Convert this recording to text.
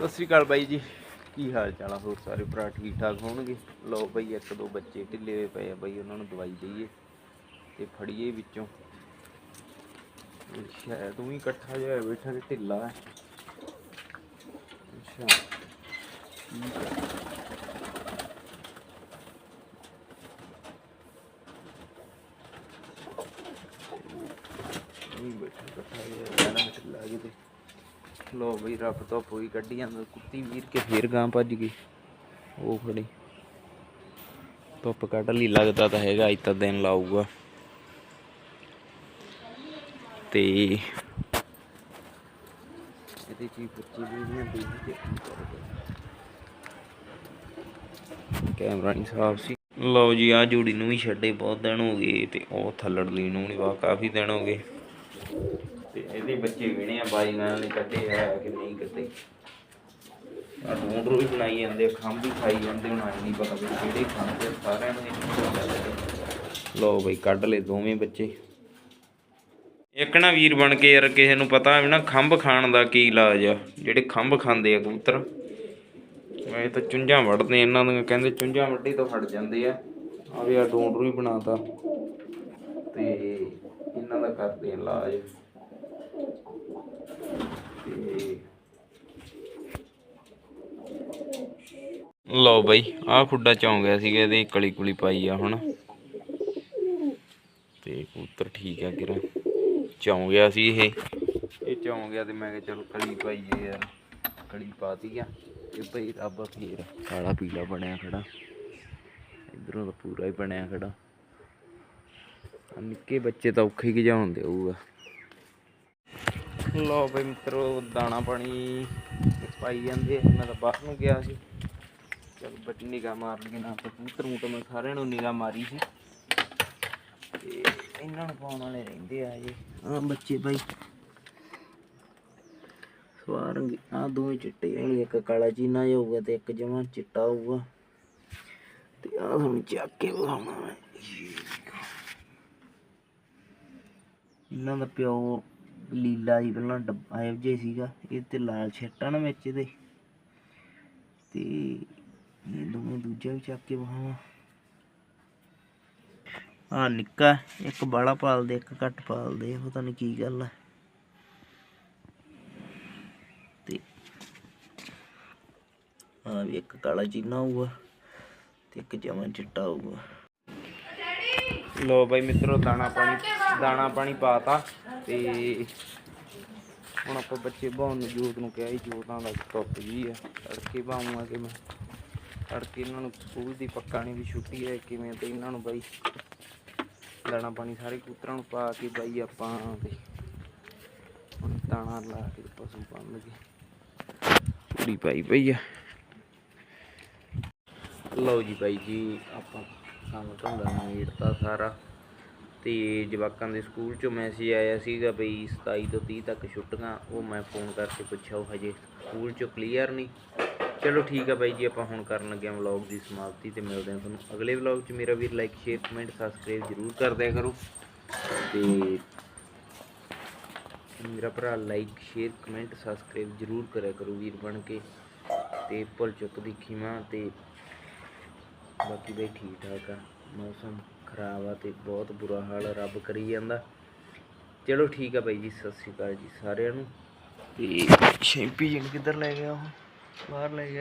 ਸਤਿ ਸ੍ਰੀ ਅਕਾਲ ਬਾਈ ਜੀ। ਕੀ ਹਾਲ ਚਾਲ ਆ? ਹੋਰ ਸਾਰੇ ਭਰਾ ਠੀਕ ਠਾਕ ਹੋਣਗੇ? ਲਓ ਬਈ, ਇੱਕ ਦੋ ਬੱਚੇ ਢਿੱਲੇ ਹੋਏ ਪਏ ਆ ਬਈ, ਉਹਨਾਂ ਨੂੰ ਦਵਾਈ ਦਈਏ ਤੇ ਫੜੀਏ ਵਿੱਚੋਂ। ਸ਼ਾਇਦ ਤੂੰ ਵੀ ਇਕੱਠਾ ਜਿਹਾ ਹੋਇਆ ਬੈਠਾ ਤੇ ਢਿੱਲਾ ਹੈ। ਅੱਛਾ। ਨਹੀਂ ਬੈਠਾ ਇਕੱਠਾ ਜਿਹਾ ਢਿੱਲਾ ਕਿਤੇ। ਲੋ ਬਈ, ਰੱਬ ਤੋਂ ਪੂਰੀ ਕੱਢੀ ਜਾਂਦਾ। ਕੁੱਤੀ ਵੀਰ ਕੇ ਫੇਰ ਗਾਂ ਭੱਜ ਗਈ। ਉਹ ਖੜੀ। ਧੁੱਪ ਕੱਢ ਲਈ, ਲੱਗਦਾ ਤਾਂ ਹੈਗਾ, ਅੱਜ ਤਾਂ ਦਿਨ ਲਾਊਗਾ। ਤੇ ਇਹਦੇ ਚੀ ਬੱਚੀ ਵੀ ਨਹੀਂ ਦੇਖ ਕੇ ਕੈਮਰਾ ਨਹੀਂ ਸਾਫ਼ ਸੀ। ਲਓ ਜੀ ਆ ਜੋੜੀ ਨੂੰ ਵੀ ਛੱਡੇ, ਬਹੁਤ ਦਿਨ ਹੋ ਗਏ ਤੇ ਉਹ ਥੱਲੜ ਲਈ ਨੂੰ ਨਹੀਂ ਵਾ, ਕਾਫੀ ਦਿਨ ਹੋ ਗਏ। ਤੇ ਇਹਦੇ ਬੱਚੇ ਵਿਹਣੇ ਆ ਬਾਈ ਨਾਲ ਨੇ ਕੱਢੇ ਆ ਕਿ ਨਹੀਂ ਕੱਢੇ। ਆ ਢੂੰਡ ਰੋਈ ਬਣਾਈ ਜਾਂਦੇ ਖੰਭ ਵੀ ਖਾਈ ਜਾਂਦੇ ਹੁਣ ਆਈ ਨਹੀਂ ਪਤਾ ਵੀ ਕਿਹੜੇ ਖਾਂਦੇ ਆ, ਸਾਰਿਆਂ ਨੂੰ ਇਹ ਬਈ ਕੱਢ ਲਏ ਦੋਵੇਂ ਬੱਚੇ। ਇੱਕ ਨਾ ਵੀਰ ਬਣ ਕੇ ਯਾਰ ਕਿਸੇ ਨੂੰ ਪਤਾ ਹੋਵੇ ਨਾ ਖੰਭ ਖਾਣ ਦਾ ਕੀ ਇਲਾਜ ਆ ਜਿਹੜੇ ਖੰਭ ਖਾਂਦੇ ਆ ਕਬੂਤਰ। ਇਹ ਤਾਂ ਚੁੰਝਾਂ ਵੜਦੇ ਇਹਨਾਂ ਨੂੰ ਕਹਿੰਦੇ ਚੁੰਝਾਂ ਵੱਢੀ ਤੋਂ ਫੜ ਜਾਂਦੇ ਆ। ਆ ਵੀ ਆ ਢੂੰਡ ਰੋਈ ਬਣਾਤਾ। ਤੇ ਇਹਨਾਂ ਦਾ ਕਰਦੇ ਇਲਾਜ। ਲਓ ਬਾਈ, ਆਹ ਖੁੱਡਾ ਚੌਂ ਗਿਆ ਸੀਗਾ, ਇਹਦੇ ਕਲੀ ਕੁਲੀ ਪਾਈ ਆ ਹੁਣ। ਤੇ ਕਬੂਤਰ ਠੀਕ ਆ ਕਿਰਾ। ਚੌਂ ਗਿਆ ਸੀ ਇਹ। ਇਹ ਚੌਂ ਗਿਆ ਤੇ ਮੈਂ ਕਿਹਾ ਚਲ ਕਲੀ ਪਾਈਏ ਯਾਰ। ਕਲੀ ਪਾਤੀ ਆ। ਤੇ ਭਈ ਰੱਬ ਫੇਰ ਕਾਲਾ ਪੀਲਾ ਬਣਿਆ ਖੜਾ। ਇਧਰੋਂ ਤਾਂ ਪੂਰਾ ਹੀ ਬਣਿਆ ਖੜਾ। ਨਿੱਕੇ ਬੱਚੇ ਤਾਂ ਔਖੇ ਹੀ ਜਾਉਣ ਦੇਊਗਾ ਲਓ ਬਈ ਮਿੱਤਰੋ, ਦਾਣਾ ਪਾਣੀ ਪਾਈ ਜਾਂਦੇ ਮੈਂ ਤਾਂ ਬਾਹਰ ਨੂੰ ਗਿਆ ਸੀ। ਚਲ ਬੱਟੀ ਨਿਗਾਹ ਮਾਰ ਲਈ ਨਾ ਕਬੂਤਰ ਨੂੰ ਤਾਂ ਮੈਂ ਸਾਰਿਆਂ ਨੂੰ ਨਿਗਾਹ ਮਾਰੀ ਸੀ। ਤੇ ਇਹਨਾਂ ਨੂੰ ਪਾਉਣ ਵਾਲੇ ਰਹਿੰਦੇ ਆ ਜੀ ਆ ਬੱਚੇ ਬਾਈ। ਸਵਾਰਨਗੇ ਆ ਦੋਵੇਂ ਚਿੱਟੇ ਹੋਣਗੇ। ਇੱਕ ਕਾਲਾ ਚੀਨਾ ਜਿਹਾ ਹੋਊਗਾ ਤੇ ਇੱਕ ਜਮਾ ਚਿੱਟਾ ਹੋਊਗਾ। ਤੇ ਆ ਤੁਹਾਨੂੰ ਚੱਕ ਕੇ ਵਿਖਾਉਣਾ ਮੈਂ। ਇਹਨਾਂ ਦਾ ਪਿਓ ਲੀਲਾ ਜੀ ਪਹਿਲਾਂ ਡੱਬਾ ਇਹੋ ਜਿਹਾ ਸੀਗਾ। ਇਹ ਤੇ ਲਾਲ ਛੱਟਾ ਨਾ ਵਿੱਚ ਇਹਦੇ। ਤੇ ਇਹ ਦੋਵੇਂ ਦੂਜਾ ਵੀ ਚੱਕ ਕੇ ਵਿਖਾਵਾਂ। ਆ ਨਿੱਕਾ ਇੱਕ ਬਾਲਾ ਪਾਲਦੇ, ਇੱਕ ਘੱਟ ਪਾਲਦੇ ਪਤਾ ਨਹੀਂ ਕੀ ਗੱਲ ਹੈ ਤੇ ਆ ਵੀ ਇੱਕ ਕਾਲਾ ਚੀਨਾ ਹੋਊਗਾ ਤੇ ਇੱਕ ਜਮਾਂ ਚਿੱਟਾ ਹੋਊਗਾ। ਲੋ ਬਾਈ ਮਿੱਤਰੋ, ਦਾਣਾ ਪਾਣੀ ਦਾਣਾ ਪਾਣੀ ਪਾਤਾ ਤੇ ਹੁਣ ਆਪਾਂ ਬੱਚੇ ਬਾਉਣ ਨੂੰ ਜੋਤ ਨੂੰ ਕਿਹਾ ਸੀ, ਜੋਤਾਂ ਦਾ ਟੁੱਪ ਜੀ ਆ। ਤੜਕੇ ਬਾਉਂਗਾ ਕਿ ਮੈਂ। ਤੜਕੇ ਇਹਨਾਂ ਨੂੰ ਸਕੂਲ ਦੀ ਪੱਕਾ ਨਹੀਂ ਵੀ ਛੁੱਟੀ ਹੈ, ਕਿਵੇਂ ਤੇ ਇਹਨਾਂ ਨੂੰ ਬਾਈ ਦਾਣਾ ਪਾਣੀ, ਸਾਰੇ ਕੂਤਰਾਂ ਨੂੰ ਪਾ ਕੇ ਬਾਈ ਆਪਾਂ ਤੇ ਹੁਣ ਦਾਣਾ ਲਾ ਕੇ ਪਸ਼ੂ ਬੰਨ ਲਗੇ। ਪੂਰੀ ਪਾਈ ਪਈ ਆ। ਲਓ ਜੀ ਬਾਈ ਜੀ, ਆਪਾਂ ਕੰਮ ਧੰਦਾ ਨਵੇੜਤਾ ਸਾਰਾ। ਤੇ ਜਵਾਕਾਂ ਦੇ ਸਕੂਲ ਚੋਂ ਮੈਸੇਜ ਆਇਆ ਸੀਗਾ ਬਈ 27 ਤੋਂ 30 ਤੱਕ ਛੁੱਟੀਆਂ, ਉਹ ਮੈਂ ਫੋਨ ਕਰਕੇ ਪੁੱਛਿਆ, ਉਹ ਹਜੇ ਸਕੂਲ ਚੋਂ ਕਲੀਅਰ ਨਹੀਂ। ਚਲੋ ਠੀਕ ਆ ਬਾਈ ਜੀ, ਆਪਾਂ ਹੁਣ ਕਰਨ ਲੱਗੇ ਹਾਂ ਵਲੌਗ ਦੀ ਸਮਾਪਤੀ ਤੇ ਮਿਲਦੇ ਹਾਂ ਤੁਹਾਨੂੰ ਅਗਲੇ ਵਲੌਗ 'ਚ। ਮੇਰਾ ਵੀਰ ਲਾਈਕ ਸ਼ੇਅਰ ਕਮੈਂਟ ਸਬਸਕ੍ਰਾਈਬ ਜ਼ਰੂਰ ਕਰ ਦਿਆ ਕਰੋ। ਤੇ ਮੇਰਾ ਭਰਾ ਲਾਈਕ ਸ਼ੇਅਰ ਕਮੈਂਟ ਸਬਸਕ੍ਰਾਈਬ ਜ਼ਰੂਰ ਕਰਿਆ ਕਰੋ ਵੀਰ ਬਣ ਕੇ। ਤੇ ਭੁੱਲ ਚੁੱਕ ਦੀ ਖੀਮਾ ਤੇ ਬਾਕੀ ਬਈ ਠੀਕ ਠਾਕ ਆ। ਮੌਸਮ ਖਰਾਬ ਆ ਤੇ ਬਹੁਤ ਬੁਰਾ ਹਾਲ ਆ, ਰੱਬ ਕਰੀ ਜਾਂਦਾ। ਚਲੋ ਠੀਕ ਆ ਬਾਈ ਜੀ ਸਤਿ ਸ਼੍ਰੀ ਅਕਾਲ ਜੀ ਸਾਰਿਆਂ ਨੂੰ। ਤੇ ਸ਼ੈਂਪੀ ਜਣ ਕਿੱਧਰ ਲੈ ਗਿਆ ਉਹ? ਬਾਹਰ ਲੈ ਗਿਆ।